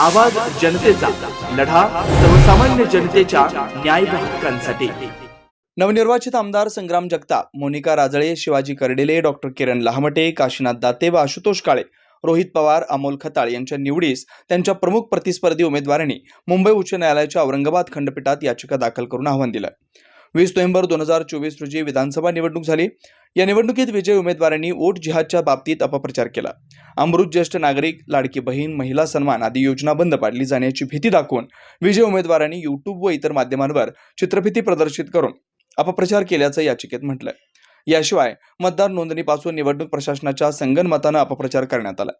आवाज जनतेचा लढा सर्वसामान्य जनतेच्या न्याय हक्कांसाठी. नवनिर्वाचित आमदार संग्राम जगताप मोनिका राजळे शिवाजी कर्डिले डॉक्टर किरण लहामटे काशीनाथ दाते व आशुतोष काळे रोहित पवार अमोल खताळ यांच्या निवडीस त्यांच्या प्रमुख प्रतिस्पर्धी उमेदवारांनी मुंबई उच्च न्यायालयाच्या औरंगाबाद खंडपीठात याचिका दाखल करून आव्हान दिलं. वीस नोव्हेंबर दोन हजार चोवीस रोजी विधानसभा निवडणूक झाली. या निवडणुकीत विजयी उमेदवारांनी वोट जिहादच्या बाबतीत अपप्रचार केला. अमृत ज्येष्ठ नागरिक लाडकी बहीण महिला सन्मान आदी योजना बंद पाडली जाण्याची भीती दाखवून विजय उमेदवारांनी युट्यूब व इतर माध्यमांवर चित्रफिती प्रदर्शित करून अपप्रचार केल्याचं याचिकेत म्हटलंय. याशिवाय मतदार नोंदणीपासून निवडणूक प्रशासनाच्या संगनमतानं अपप्रचार करण्यात आला.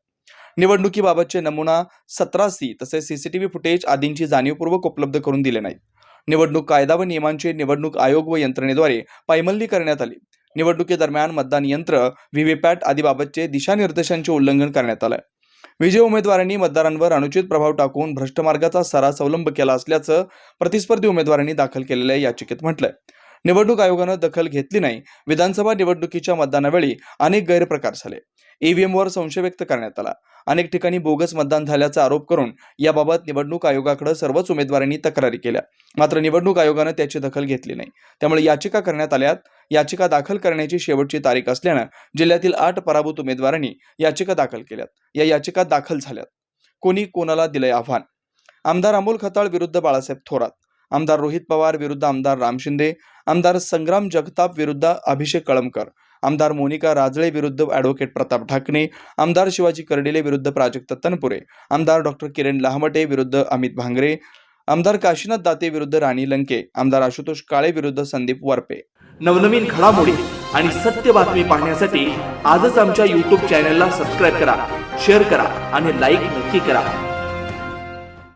निवडणुकीबाबतचे नमुना सतरा सी तसेच सीसीटीव्ही फुटेज आदींची जाणीवपूर्वक उपलब्ध करून दिले नाहीत. निवडणूक कायदा व नियमांची निवडणूक आयोग व यंत्रणेद्वारे पायमल्ली करण्यात आली. निवडणुकीदरम्यान मतदान यंत्र व्हीव्हीपॅट आदीबाबतचे दिशानिर्देशांचे उल्लंघन करण्यात आलं विजय उमेदवारांनी मतदारांवर अनुचित प्रभाव टाकून भ्रष्ट मार्गाचा सरास अवलंब केला असल्याचं प्रतिस्पर्धी उमेदवारांनी दाखल केलेल्या याचिकेत म्हटलंय. निवडणूक आयोगानं दखल घेतली नाही. विधानसभा निवडणुकीच्या मतदानावेळी अनेक गैरप्रकार झाले. ईव्हीएमवर संशय व्यक्त करण्यात आला. अनेक ठिकाणी बोगस मतदान झाल्याचा आरोप करून याबाबत निवडणूक आयोगाकडे सर्वच उमेदवारांनी तक्रारी केल्या. मात्र निवडणूक आयोगानं त्याची दखल घेतली नाही. त्यामुळे याचिका करण्यात आल्यात. याचिका दाखल करण्याची शेवटची तारीख असल्यानं जिल्ह्यातील आठ पराभूत उमेदवारांनी याचिका दाखल केल्यात. या याचिका दाखल झाल्यात. कोणी कोणाला दिलंय आव्हान? आमदार अमोल खताळ विरुद्ध बाळासाहेब थोरात. आमदार रोहित पवार विरुद्ध आमदार राम शिंदे आमदार संग्राम जगताप विरुद्ध अभिषेक कळमकर आमदार मोनिका राजळे विरुद्ध ॲडव्होकेट प्रताप ठाकणे आमदार शिवाजी कर्डिले विरुद्ध प्राजक्त तनपुरे आमदार डॉक्टर किरण लहामटे विरुद्ध अमित भांगरे आमदार काशीनाथ दाते विरुद्ध राणी लंके आमदार आशुतोष काळे विरुद्ध संदीप वरपे. नवनवीन घडामोडी आणि सत्य बातमी पाहण्यासाठी आजच आमच्या यूट्यूब चॅनलला सबस्क्राईब करा शेअर करा आणि लाईक नक्की करा.